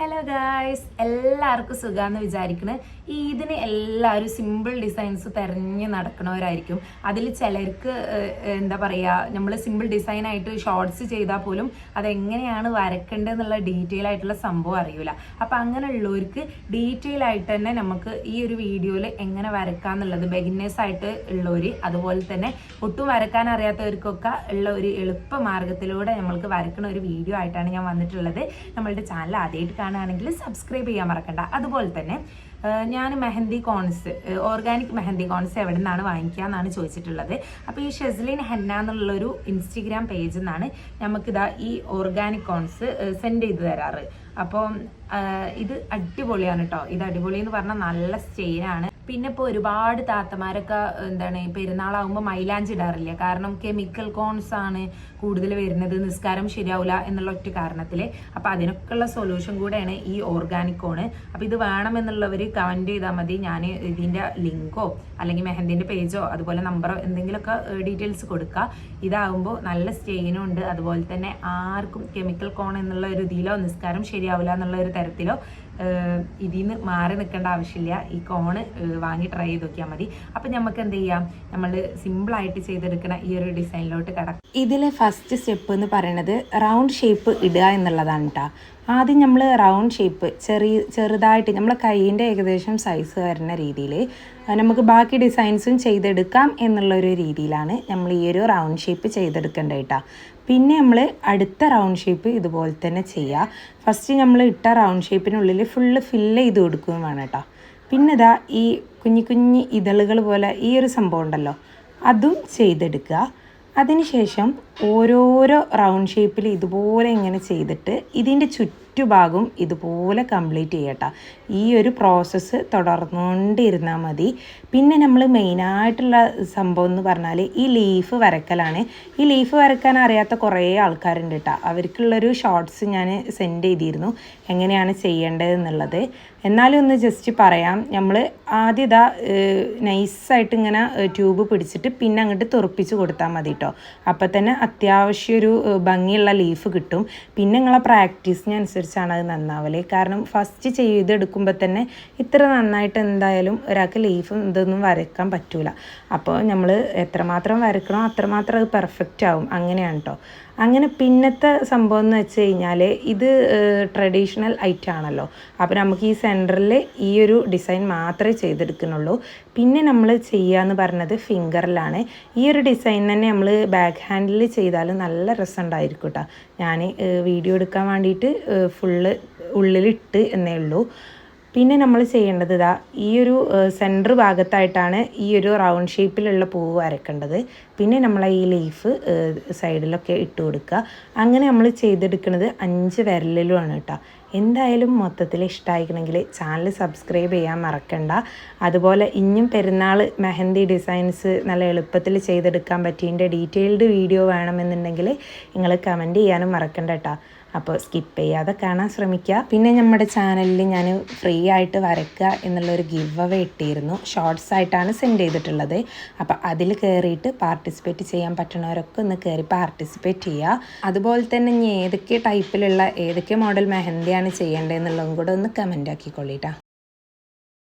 Hello guys എല്ലാവർക്കും സുഖമാണെന്ന് വിചാരിക്കണ്. ഇതിന് എല്ലാവരും സിമ്പിൾ ഡിസൈൻസ് തിരഞ്ഞ് നടക്കുന്നവരായിരിക്കും അതിൽ ചിലർക്ക് എന്താ പറയുക നമ്മൾ സിമ്പിൾ ഡിസൈൻ ആയിട്ട് ഷോർട്സ് ചെയ്താൽ പോലും അതെങ്ങനെയാണ് വരക്കേണ്ടത് എന്നുള്ള ഡീറ്റെയിൽ ആയിട്ടുള്ള സംഭവം അറിയില്ല അപ്പം അങ്ങനെയുള്ളവർക്ക് ഡീറ്റെയിൽ ആയിട്ട് തന്നെ നമുക്ക് ഈ ഒരു വീഡിയോയിൽ എങ്ങനെ വരക്കാന്നുള്ളത് ബെഗിനേഴ്സ് ആയിട്ട് ഉള്ളവർ അതുപോലെ തന്നെ ഒട്ടും വരക്കാൻ അറിയാത്തവർക്കൊക്കെ ഉള്ള ഒരു എളുപ്പ മാർഗത്തിലൂടെ നമ്മൾക്ക് വരക്കുന്ന ഒരു വീഡിയോ ആയിട്ടാണ് ഞാൻ വന്നിട്ടുള്ളത്. നമ്മളുടെ ചാനൽ ആദ്യമായിട്ട് കാണുകയാണെങ്കിൽ സബ്സ്ക്രൈബ് ചെയ്യാൻ മറക്കണ്ട. അതുപോലെ തന്നെ ഞാൻ mehndi cones organic mehndi cones എവിടെ നിന്നാണ് വാങ്ങിക്കുക എന്നാണ് ചോദിച്ചിട്ടുള്ളത്. അപ്പോൾ ഈ ഷെസ്ലിൻ ഹെന്ന എന്നുള്ളൊരു ഇൻസ്റ്റഗ്രാം പേജിൽ നിന്നാണ് നമുക്കിതാ ഈ ഓർഗാനിക് കോൺസ് സെൻഡ് ചെയ്ത് തരാറ്. അപ്പോൾ ഇത് അടിപൊളിയാണ് കേട്ടോ ഇത് അടിപൊളി എന്ന് പറഞ്ഞാൽ നല്ല സ്റ്റെയിനാണ് പിന്നെ ഇപ്പോൾ ഒരുപാട് താത്തമാരൊക്കെ എന്താണ് പെരുന്നാളാകുമ്പോൾ മൈലാഞ്ചി ഇടാറില്ല? കാരണം കെമിക്കൽ കോൺസ് ആണ് കൂടുതൽ വരുന്നത് നിസ്കാരം ശരിയാവില്ല എന്നുള്ള ഒറ്റ കാരണത്തിൽ അപ്പോൾ അതിനൊക്കെയുള്ള സൊല്യൂഷൻ കൂടെയാണ് ഈ ഓർഗാനിക് കോൺ അപ്പോൾ ഇത് വേണമെന്നുള്ളവർ കമന്റ് ചെയ്താൽ മതി. ഞാൻ ഇതിന്റെ ലിങ്കോ അല്ലെങ്കിൽ മെഹന്തിന്റെ പേജോ അതുപോലെ നമ്പറോ എന്തെങ്കിലുമൊക്കെ ഡീറ്റെയിൽസ് കൊടുക്കുക ഇതാകുമ്പോൾ നല്ല സ്റ്റെയിനും ഉണ്ട്. അതുപോലെ തന്നെ ആർക്കും കെമിക്കൽ കോൺ എന്നുള്ള ഒരു ഇതിലോ നിസ്കാരം ശരിയാവില്ല എന്നുള്ള ഒരു തരത്തിലോ ഇതിൽ നിന്ന് മാറി നിൽക്കേണ്ട ആവശ്യമില്ല. ഈ കോണ് വാങ്ങി ട്രൈ ചെയ്ത് നോക്കിയാൽ മതി. അപ്പം നമുക്ക് എന്ത് ചെയ്യാം? നമ്മൾ സിമ്പിളായിട്ട് ചെയ്തെടുക്കുന്ന ഈ ഒരു ഡിസൈനിലോട്ട് കിടക്കാം ഇതിലെ ഫസ്റ്റ് സ്റ്റെപ്പ് എന്ന് പറയുന്നത് റൗണ്ട് ഷേപ്പ് ഇടുക എന്നുള്ളതാണ് കേട്ടോ ആദ്യം നമ്മൾ റൗണ്ട് ഷേപ്പ് ചെറിയ ചെറുതായിട്ട് നമ്മളെ കൈയിന്റെ ഏകദേശം സൈസ് വരുന്ന രീതിയിൽ നമുക്ക് ബാക്കി ഡിസൈൻസും ചെയ്തെടുക്കാം എന്നുള്ളൊരു രീതിയിലാണ് നമ്മൾ ഈ ഒരു റൗണ്ട് ഷേപ്പ് ചെയ്തെടുക്കേണ്ടത് കേട്ടോ പിന്നെ നമ്മൾ അടുത്ത റൗണ്ട് ഷേപ്പ് ഇതുപോലെ തന്നെ ചെയ്യുക ഫസ്റ്റ് നമ്മൾ ഇട്ട റൗണ്ട് ഷേപ്പിനുള്ളിൽ ഫുള്ള് ഫില്ല് ചെയ്ത് കൊടുക്കുകയും വേണം കേട്ടോ പിന്നെ ഇതാ ഈ കുഞ്ഞി കുഞ്ഞി ഇതളുകൾ പോലെ ഈ ഒരു സംഭവം ഉണ്ടല്ലോ അതും ചെയ്തെടുക്കുക. അതിനുശേഷം ഓരോരോ റൗണ്ട് ഷേപ്പിൽ ഇതുപോലെ ഇങ്ങനെ ചെയ്തിട്ട് ഇതിന്റെ ചുറ്റുഭാഗം ഇതുപോലെ കംപ്ലീറ്റ് ചെയ്യട്ടോ. ഈ ഒരു പ്രോസസ്സ് തുടർന്നുകൊണ്ടിരുന്നാൽ മതി. പിന്നെ നമ്മൾ മെയിനായിട്ടുള്ള സംഭവം എന്ന് പറഞ്ഞാൽ ഈ ലീഫ് വരക്കലാണ്. ഈ ലീഫ് വരക്കാൻ അറിയാത്ത കുറേ ആൾക്കാരുണ്ട് കേട്ടോ അവർക്കുള്ളൊരു ഷോർട്സ് ഞാൻ സെൻഡ് ചെയ്തിരുന്നു. എങ്ങനെയാണ് ചെയ്യേണ്ടതെന്നുള്ളത്. എന്നാലും ഒന്ന് ജസ്റ്റ് പറയാം. നമ്മൾ ആദ്യം ഇതാ നൈസായിട്ട് ഇങ്ങനെ ട്യൂബ് പിടിച്ചിട്ട് പിന്നെ അങ്ങോട്ട് തുറപ്പിച്ച് കൊടുത്താൽ മതി കേട്ടോ അപ്പോൾ തന്നെ അത്യാവശ്യം ഒരു ഭംഗിയുള്ള ലീഫ് കിട്ടും. പിന്നെ നിങ്ങളെ പ്രാക്ടീസിനനുസരിച്ചാണ് അത് നന്നാവൽ. കാരണം ഫസ്റ്റ് ചെയ്തെടുക്കുമ്പോൾ തന്നെ ഇത്ര നന്നായിട്ട് എന്തായാലും ഒരാൾക്ക് ലീഫും ഇതൊന്നും വരയ്ക്കാൻ പറ്റൂല. അപ്പോൾ നമ്മൾ എത്രമാത്രം വരക്കണോ അത്രമാത്രം അത് പെർഫെക്റ്റ് ആവും. അങ്ങനെയാണ് കേട്ടോ അങ്ങനെ പിന്നത്തെ സംഭവം എന്ന് വെച്ച് കഴിഞ്ഞാൽ ഇത് ട്രഡീഷണൽ ഐറ്റം ആണല്ലോ. അപ്പോൾ നമുക്ക് ഈ സെന്ററിൽ ഈ ഒരു ഡിസൈൻ മാത്രമേ ചെയ്തെടുക്കുന്നുള്ളൂ. പിന്നെ നമ്മൾ ചെയ്യാന്ന് പറഞ്ഞത് ഫിംഗറിലാണ് ഈ ഒരു ഡിസൈൻ തന്നെ നമ്മൾ ബാക്ക് ഹാൻഡിൽ ചെയ്താൽ നല്ല രസമുണ്ടായിരിക്കും കേട്ടോ ഞാൻ വീഡിയോ എടുക്കാൻ വേണ്ടിയിട്ട് ഫുള്ള് ഉള്ളിലിട്ട് എന്നേ ഉള്ളൂ. പിന്നെ നമ്മൾ ചെയ്യേണ്ടത് ഇതാ ഈ ഒരു സെന്റർ ഭാഗത്തായിട്ടാണ് ഈ ഒരു റൗണ്ട് ഷേപ്പിലുള്ള പൂവ് വരക്കേണ്ടത് പിന്നെ നമ്മൾ ഈ ലീഫ് സൈഡിലൊക്കെ ഇട്ട് കൊടുക്കുക. അങ്ങനെ നമ്മൾ ചെയ്തെടുക്കുന്നത് അഞ്ച് വിരലിലുമാണ് കേട്ടോ. എന്തായാലും മൊത്തത്തിൽ ഇഷ്ടമായിക്കണമെങ്കിൽ ചാനൽ സബ്സ്ക്രൈബ് ചെയ്യാൻ മറക്കണ്ട. അതുപോലെ ഇനിയും പെരുന്നാൾ മെഹന്തി ഡിസൈൻസ് നല്ല എളുപ്പത്തിൽ ചെയ്തെടുക്കാൻ പറ്റിയതിന്റെ ഡീറ്റെയിൽഡ് വീഡിയോ വേണമെന്നുണ്ടെങ്കിൽ നിങ്ങൾ കമന്റ് ചെയ്യാനും മറക്കണ്ട കേട്ടോ അപ്പോൾ സ്കിപ്പ് ചെയ്യാതെ കാണാൻ ശ്രമിക്കുക. പിന്നെ നമ്മുടെ ചാനലിൽ ഞാൻ ഫ്രീ ആയിട്ട് വരയ്ക്കുക എന്നുള്ളൊരു ഗിവ് അവേ ഇട്ടിരുന്നു. ഷോർട്സ് ആയിട്ടാണ് സെൻഡ് ചെയ്തിട്ടുള്ളത്. അപ്പോൾ അതിൽ കയറിയിട്ട് പാർട്ടിസിപ്പേറ്റ് ചെയ്യാൻ പറ്റുന്നവരൊക്കെ ഒന്ന് കയറി പാർട്ടിസിപ്പേറ്റ് ചെയ്യുക. അതുപോലെ തന്നെ ഇനി ഏതൊക്കെ ടൈപ്പിലുള്ള ഏതൊക്കെ മോഡൽ മെഹന്തിയാണ് ചെയ്യേണ്ടതെന്നുള്ളതും കൂടെ ഒന്ന് കമന്റ് ആക്കിക്കൊള്ളിട്ടാ.